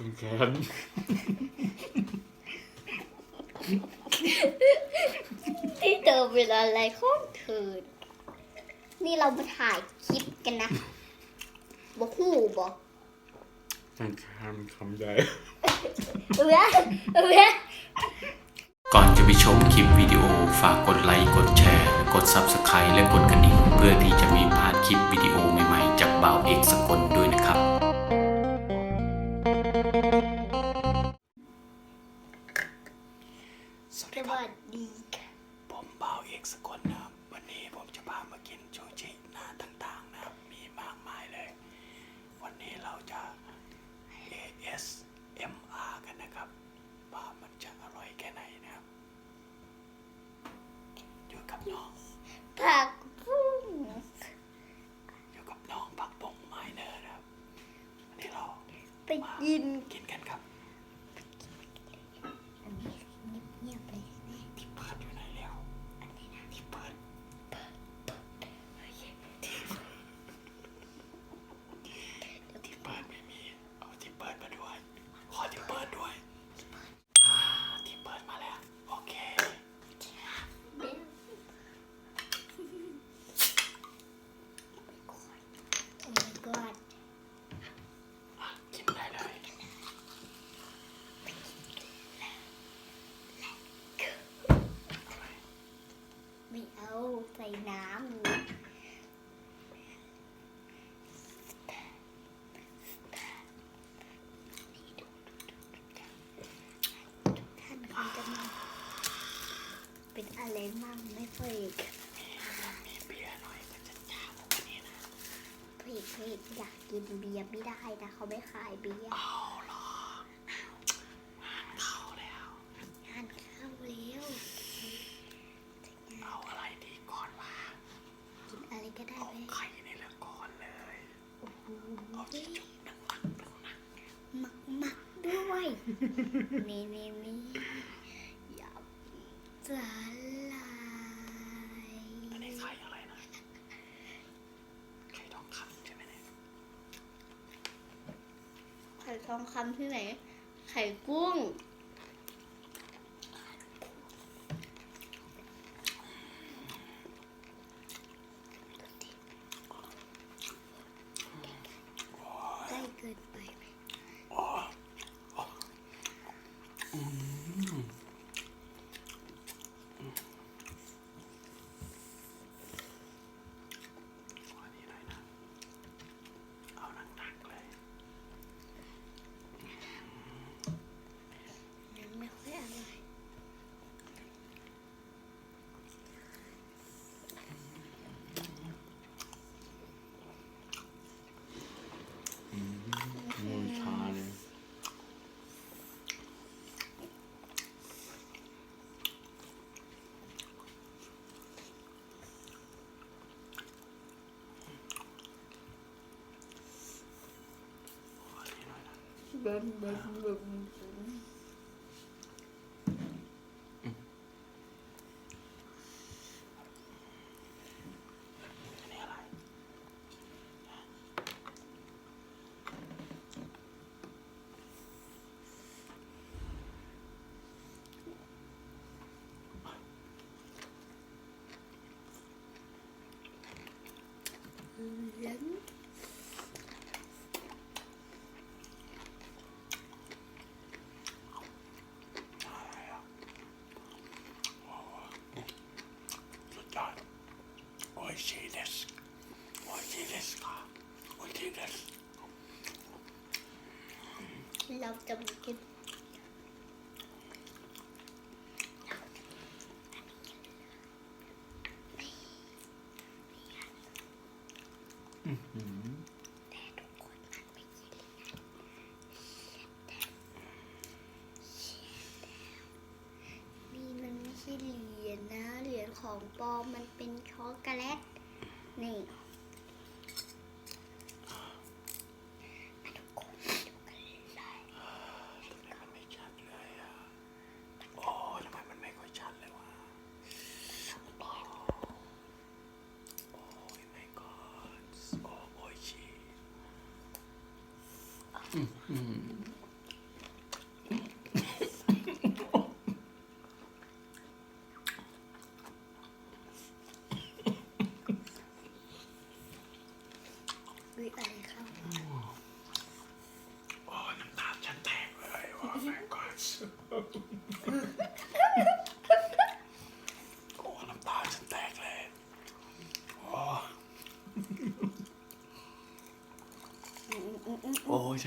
จนแขนที่เธอเป็นอะไรของเธอ นี่เรามาถ่ายคลิปกันนะบอกหูบอกจนแขนคำใหญ่เอ้ยเอ้ยก่อนจะไปชมคลิปวิดีโอฝากกดไลค์กดแชร์ กด Subscribe และกดกระดิ่ง เพื่อที่จะไมีพลาดคลิปวิดีโอใหม่ๆ จากบ่าวเอกสกลด้วย สวัสสดีครัวับสดีค่ะ ผมบ่าวเอกสกลนะครับ วันนี้ผมจะพามากินชูชิหน้าต่างๆนะครับ มีมากมายเลย วันนี้เราจะ ASMR กันนะครับ ว่ามันจะอร่อยแค่ไหนนะครับอยู่กับน้องผักบุ้งอยู่กับน้องปักปงไมเนอร์นะครับวันนี้เราไปกินกินกันครับ อันนี้เงียบๆเลย ที่เปิดอยู่ไหนแล้วที่เปิดที่เปิดไม่มี เอาที่เปิดมาด้วย ขอที่เปิดด้วยอ่าที่เปิดมาแล้ว โอเค โอ้ my god อะกินได้เลย ไม่เอาใส่ น้ำอยู่ท่านคงจะมาเป็นอะไรมั่งไม่เฟกมีเบียร์หน่อยมันจะจ้าพวกนี้นะเฟกเฟกอยากกินเบียร์ไม่ได้นะเขาไม่ขายเบียร์ เอาเหรอเข้าแล้ว งานเข้าแล้ว เอาอะไรดีก่อนวะ กินอะไรก็ได้ เอา ไหม ไข่นี่แหละก่อนเลย โอ้โห เอาที่จุกนักนักนักนัก หมักหมักด้วยนี่นี่นี่ยำสาลายอันนี้ไข่อะไรนะไข่ทองคำใช่ไหมเนี่ยไข่ทองคำที่ไหน ไข่กุ้ง ใกล้เกินไปไหม อ๋ออันนี้หน่อยนะ เอาหนักๆเลย ยังไม่ค่อยอร่อย มือชาเลย อันนี้หน่อย นะเบิ่มเบิ่มเบิ่ม อันนี้อะไร เล้น อะไรอะโอ้โหสุดยอดโอ้ยชีเดสโอ้ยชีเดสค่ะโอ้ยชีเดส เราจะมากิน แต่ทุกคนมันไม่กินเลยนะนี่มันไม่ใช่เหรี ยญนะเหรียญของปอมมันเป็นช็อกโกแลตนี่ วิอะไรเข้โอ้น้ำตาฉัแตกเลยว่าแม่ก็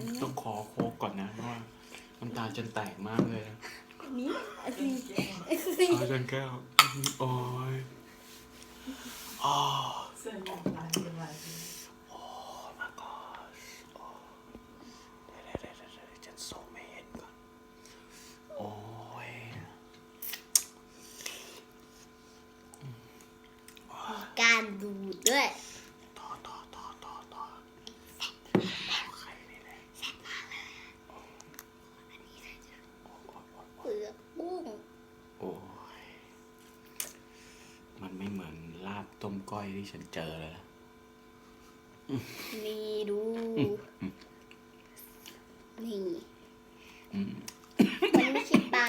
ฉันต้องขอโคกก่อนนะเพราะว่าน้ำตาฉันแตกมากเลยนะอันนี้อันนี้เอาจันแก้วโอ้ยอ๋อ เส้นลายลายโอ้ my god โอ้เดี๋ยวเดี๋ยวเดี๋ยวเดี๋ยวฉันส่งไม่เห็นก่อน โอ้ยการดูดด้วย ต่อต่อต่อต่อต่อใครนี่แหละโอ้โอ้โอ้ เปลือกบุ้ง โอ้ย มันไม่เหมือนลาบต้มก้อยที่ ฉันเจอเลยนะนี่ดู นี่อืมมันไม่ใช่ปลา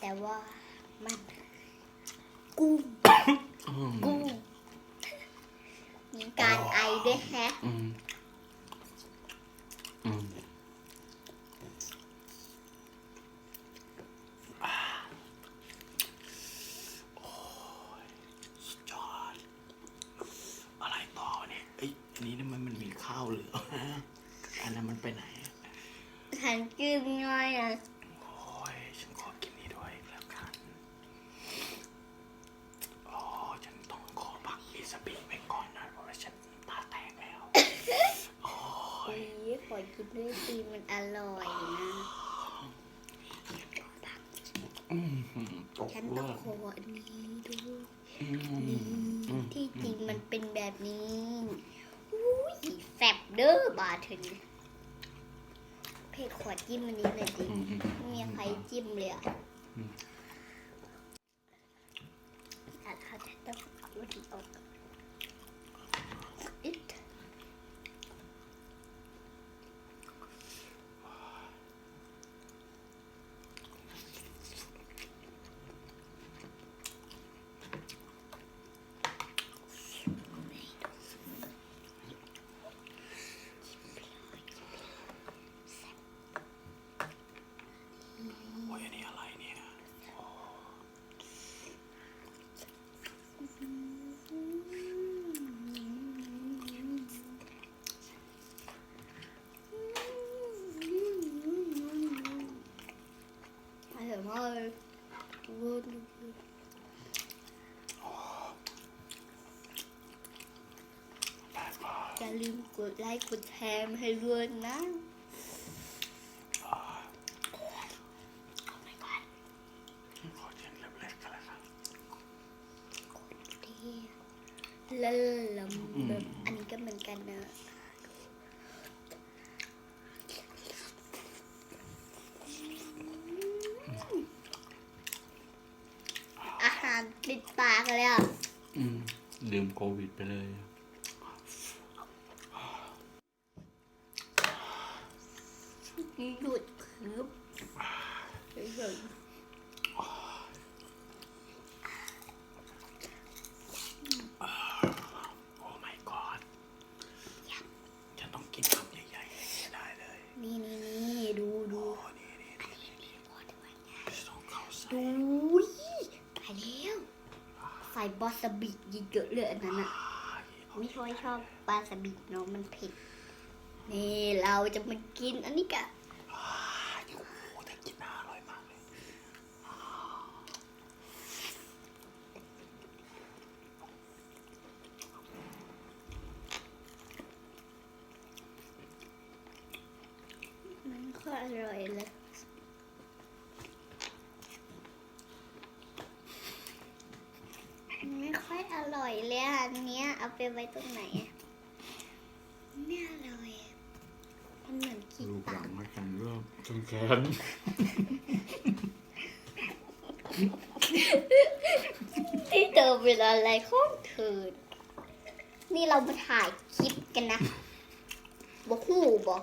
แต่ว่ามัน กุ้งอืมกุ้งมีการไอด้วยแฮะ อืมอืมอ่าโอ้ยสุดยอด อะไรต่อเนี่ยเอ้ยอันนี้นี่มันมันมีข้าวเหลืออันนั้นมันไปไหนอะ ฉันกินง่ายอะ โอ้ย ฉันขอกินนี่ด้วยแล้วกันอ๋อฉันต้องขอพักอิสบิไปก่อนนะเพราะว่าฉันตาแตกแล้ว โอ้ย ยกินด้วยสิมันอร่อยนะฉันต้องขออันนี้ดูอืมนี่ที่จริงมันเป็นแบบนี้อุ้ยแฟบเด้อบาถึงเพจขวดจิ้มอันนี้เลยดิไม่มีใครจิ้มเลยอะ อืม แต่ถ้าจะต้องเอาดีออกอิด โอ้ยอันนี้อะไรเนี่ยโอ้ อร่อยมากเลยวุ้นแบบว่าอย่าลืมกดไลค์กดแชร์ให้ด้วยนะ ขอเชิญเล็กๆกันแล้วกัน ดีเลิศแบบอันนี้ก็เหมือนกันนะ อาหารติดปากเลยอะอืมลืมโควิดไปเลย หยุดคืบเฉย โอ้ my god ฉันต้องกินคำใหญ่ๆอย่างนี้ได้เลย ๆนี่นี่นี่ดูดู โอ้นี่นี่นี่นี่นี่ต้องเข้าใส่ ดูตายแล้วใส่บอสบิเยอะๆเลยอันนั้นอะไม่ค่อยชอบปลาสบิเนาะมันเผ็ดนี่เราจะมากินอันนี้กะอ่าโอ้โหแต่กินน่าอร่อยมากเลยมันก็อร่อยเลย ไม่ค่ อยอร่อยเลยอะอันเนี้ยเอาไปไว้ตรงไหนอะไม่อร่อยอะมันเหมือนขี้รูปหปาลักงมากันเรื่องจนแขนที่เธอเป็นอะไรของเธอนี่เรามาถ่ายคลิปกันนะบอกหูบอก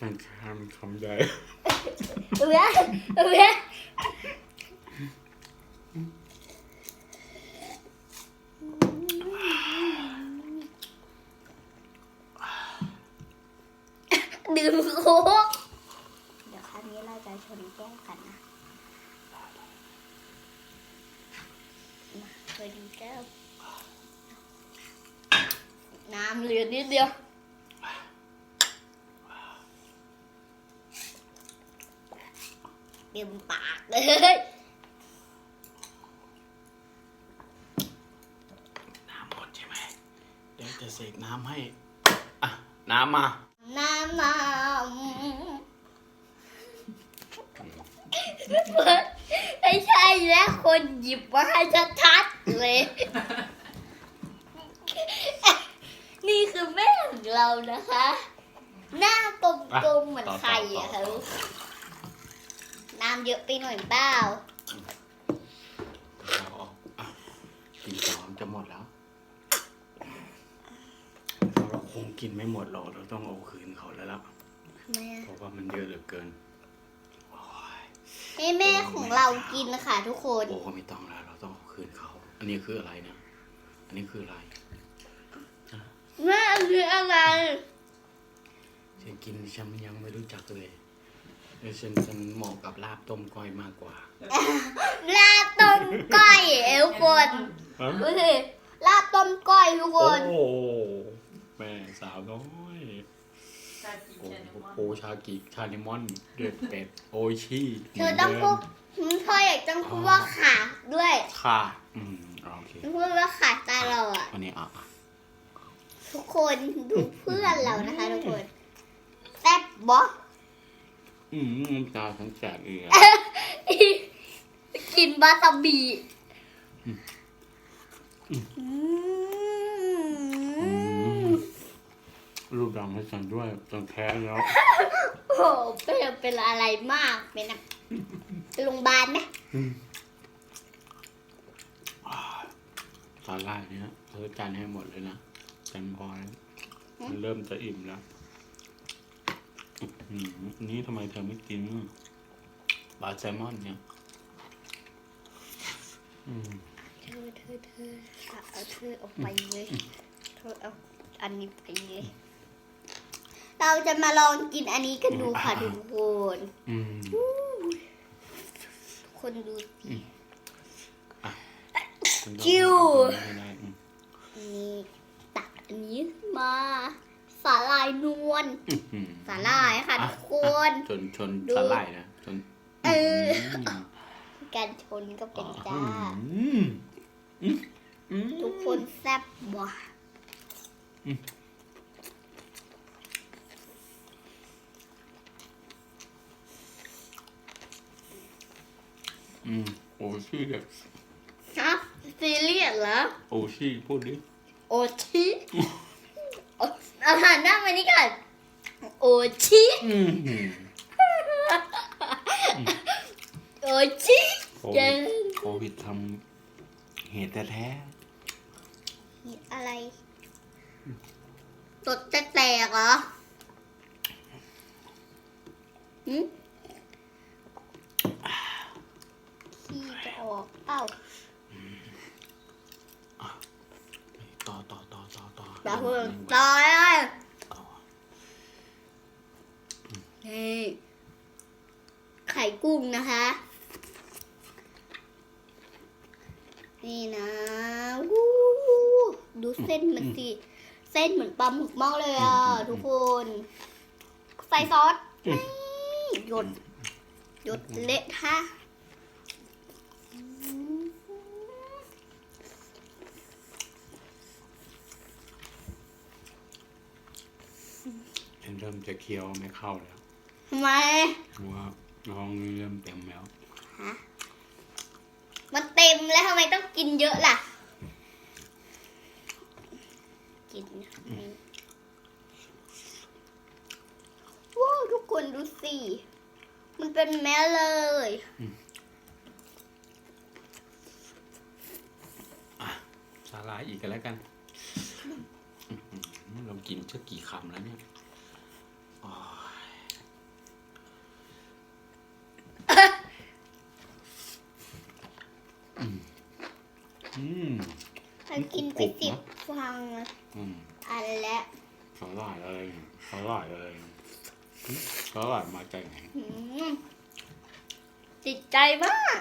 จนแขนคำใหญ่เอ้ยเอ้ย ดื่มโค้กเดี๋ยวครั้งนี้เราจะชนแก้วกันนะมาชนแก้ว น้ำเหลือนิดเดียวเต็มปากเลยน้ำหมดใช่ไหมเดี๋ยวจะเสกน้ำให้ อะ น้ำมา น้ำมาไม่ใช่แล้วคนหยิบมาให้ชัดๆเลย นี่คือแม่ของเรานะคะ หน้ากลมๆเหมือนไข่อะค่ะลูกน้ำเยอะไปหน่อยเปล่าเอาออกอะกินต่อมันจะหมดแล้วเรา คงกินไม่หมดหรอกเราต้องเอาคืนเขาแล้วล่ะแม่เพราะว่ามันเยอะเหลือเกินโอ้ยให้แม่ของเรากินนะคะทุกคน โอ้ก็ไม่ต้องแล้วเราต้องเอาคืนเขา อันนี้คืออะไรนะอันนี้คืออะไรแม่คืออะไร ฉันกินฉันยังไม่รู้จักเลยเออฉันฉันเหมาะกับลาบต้มก้อยมากกว่าลาบต้มก้อยทุกคนฮะดูสิลาบต้มก้อยทุกคโอ้น แม่สาวน้อยชาติโอ้แค่นี้ว่าโหชากิชาลิมอนเดือดเป็ดโออิชิเธอต้องพูดพ่ออยากต้องพูดว่าขาด้วยค่ะ อืมโอเคต้องพูดว่าขาตาเราอะ วันนี้อะอะทุกคนดูเพื่อนเรานะคะทุกคนแซ่บบออืมน้ำตาทั้งแสบอีกอะกินบาตาบีอืม รูปดังให้ฉันด้วยจนแพ้แล้ว โอ้โหเป็นเป็นอะไรมากเป็นอะโรงพยาบาลไหมตอนแรกเนี้ยเธอจานให้หมดเลยนะจานพอแล้วมันเริ่มจะอิ่มแล้วอืมอันนี้ทำไมเธอไม่กินปลาแซลมอนเนี่ย อืม เธอเธอเธอเอาเธอออกไปเลยเธอเอาอันนี้ไปเลย เราจะมาลองกินอันนี้กันดูค่ะทุกคนอืมคนดูสิมันต้องจิ้วไม่ได้อืมนี่ตักอันนี้มาสาลายนวลอืมสาลายค่ะทุกคนชนชนดูสาหร่ายนะชนเออมการชนก็เป็นจ้าอืมอืมอืมทุกคนแซ่บว่ะ อืมโอชี่แบบฮะซีเรียสเหรอ โอชี่พูดดิโอชิโออาหารหน้ามานี่ก่อนโอชิอืมโอชิโคเจวินดโควิดทำเหตุแท้อะไรตดจะแตกเหรอหืมขี้จะ ออกเอ้าๆต่อต่อต่อต่อต่อตาเพิ่งต่ตายเลยอนี่ไข่กุ้งนะคะ นี่นะวู้ดูเส้นมันสิ เส้นเหมือนปลาหมึกมากเลยอะทุกคน ใส่ซอสนี่หยดหยดเละท่ะ ฉัน เริ่มจะเคี้ยวไม่เข้าแล้วทำไมเพราะว่าท้องเริ่มเต็มแล้วมันเต็มแล้วทำไมต้องกินเยอะล่ะ กินว้าวทุกคนดูสิ มันเป็นแม่เลยสาลายอีกกันแล้วกันอื้อหือเรากินเชื่อกี่คำแล้วเนี่ยโอ้ยอืมอืมมันกินไปกรุบๆสิบนะฟังอืมอันแล้วสาหร่ายอะไรเนี่ยสาหร่ายอะไรเนี่ยก็อร่อยมาจากไหนอืมติดใจมาก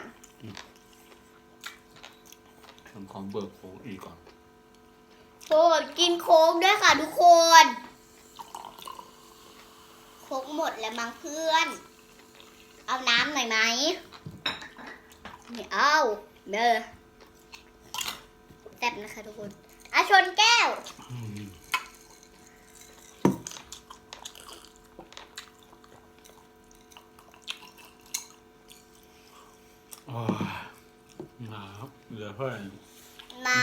ทำของเบิร์กโค้งอีกก่อนโอ้กินโค้กด้วยค่ะทุกคน โค้กหมดแล้วมั้งเพื่อน เอาน้ำหน่อยไหมไม่เอาเด้อแซ่บนะคะทุกคนอาชนแก้วอืมโอ้ยหนาวเหลือเพื่อนมา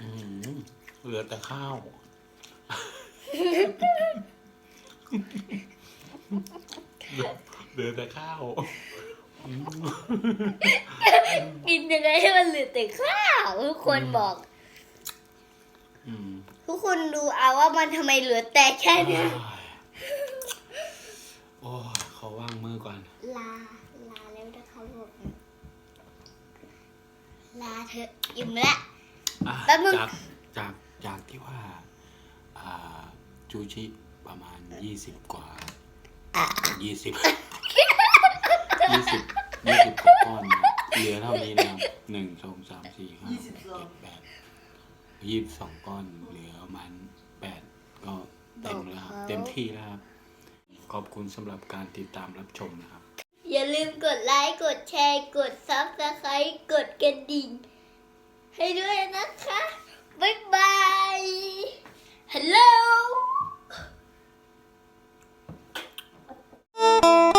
อืมเหลือแต่ข้าว เหลือเหลือแต่ข้าวอืมกินยังไงให้มันเหลือแต่ข้าวทุกคนบอกอืมทุกคนดูเอาว่ามันทำไมเหลือแต่แค่เนี้ยโอ้ยขอว่างมือก่อน ลา ลาแล้วนะคะผมลาเถอะอิ่มแล้ว อะแป๊บนึง จากจากจากที่ว่า อ่า จูชิประมาณยี่สิบกว่ายี่สิบยี่สิบยี่สิบกว่าก้อนนะเหลือเท่านี้นะครับหนึ่งสองสามสี่ห้าหกเจ็ดแปดยี่สิบสองก้อนเหลือประมันแปดก็เต็มแล้วครับเต็มที่แล้วครับ ขอบคุณสำหรับการติดตามรับชมนะครับ อย่าลืมกดไลค์กดแชร์ กดซับสไครต์กดกระดิ่ง ให้ด้วยนะคะ บ๊ายบาย you.